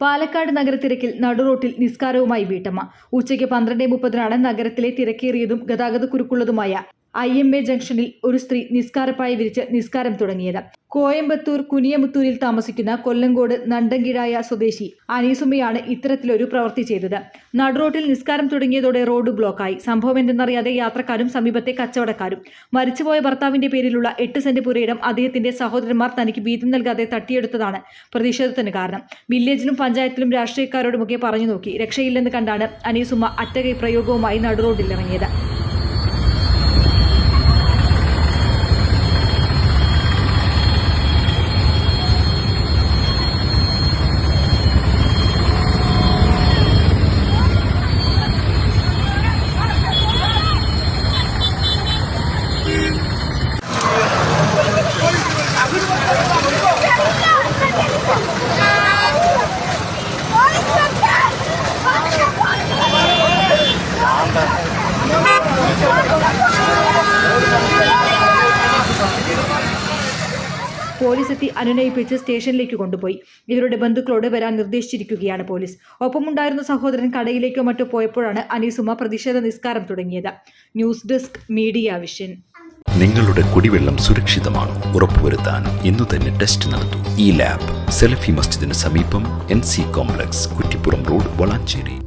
പാലക്കാട് നഗരത്തിരക്കിൽ നടുറോട്ടിൽ നിസ്കാരവുമായി വീട്ടമ്മ. ഉച്ചയ്ക്ക് പന്ത്രണ്ട് മുപ്പതിനാണ് നഗരത്തിലെ തിരക്കേറിയതും ഗതാഗതക്കുരുക്കുള്ളതുമായ ഐ എം എ ജംഗ്ഷനിൽ ഒരു സ്ത്രീ നിസ്കാരപ്പായി വിരിച്ച് നിസ്കാരം തുടങ്ങിയത്. കോയമ്പത്തൂർ കുനിയമുത്തൂരിൽ താമസിക്കുന്ന കൊല്ലങ്കോട് നണ്ടങ്കിഴായ സ്വദേശി അനീസുമയാണ് ഇത്തരത്തിലൊരു പ്രവൃത്തി ചെയ്തത്. നടുറോട്ടിൽ നിസ്കാരം തുടങ്ങിയതോടെ റോഡ് ബ്ലോക്കായി. സംഭവം എന്തെന്നറിയാതെ യാത്രക്കാരും സമീപത്തെ കച്ചവടക്കാരും. മരിച്ചുപോയ ഭർത്താവിന്റെ പേരിലുള്ള എട്ട് സെന്റ് പുരയിടം അദ്ദേഹത്തിന്റെ സഹോദരന്മാർ തനിക്ക് വീതം നൽകാതെ തട്ടിയെടുത്തതാണ് പ്രതിഷേധത്തിന് കാരണം. വില്ലേജിലും പഞ്ചായത്തിലും രാഷ്ട്രീയക്കാരോടുമൊക്കെ പറഞ്ഞു നോക്കി. രക്ഷയില്ലെന്ന് കണ്ടാണ് അനീസുമ്മ അറ്റകൈ പ്രയോഗവുമായി നടുറോഡിൽ ഇറങ്ങിയത് പോലീസ് എത്തി അനുനയിപ്പിച്ച് സ്റ്റേഷനിലേക്ക് കൊണ്ടുപോയി. ഇവരുടെ ബന്ധുക്കളോട് വരാൻ നിർദ്ദേശിച്ചിരിക്കുകയാണ് പോലീസ്. ഒപ്പമുണ്ടായിരുന്ന സഹോദരൻ കടയിലേക്കോ മറ്റോ പോയപ്പോഴാണ് അനീസുമ പ്രതിഷേധ നിസ്കാരം തുടങ്ങിയത്. News desk media vision. നിങ്ങളുടെ കുടിവെള്ളം സുരക്ഷിതമാണ്. ഉറപ്പുവരുത്താൻ ഇന്നു തന്നെ ടെസ്റ്റ് നടത്തൂ. ഈ ലാബ് സെലഫി മസ്ജിദിന് സമീപം N C complex Kuttippuram road Valanchery.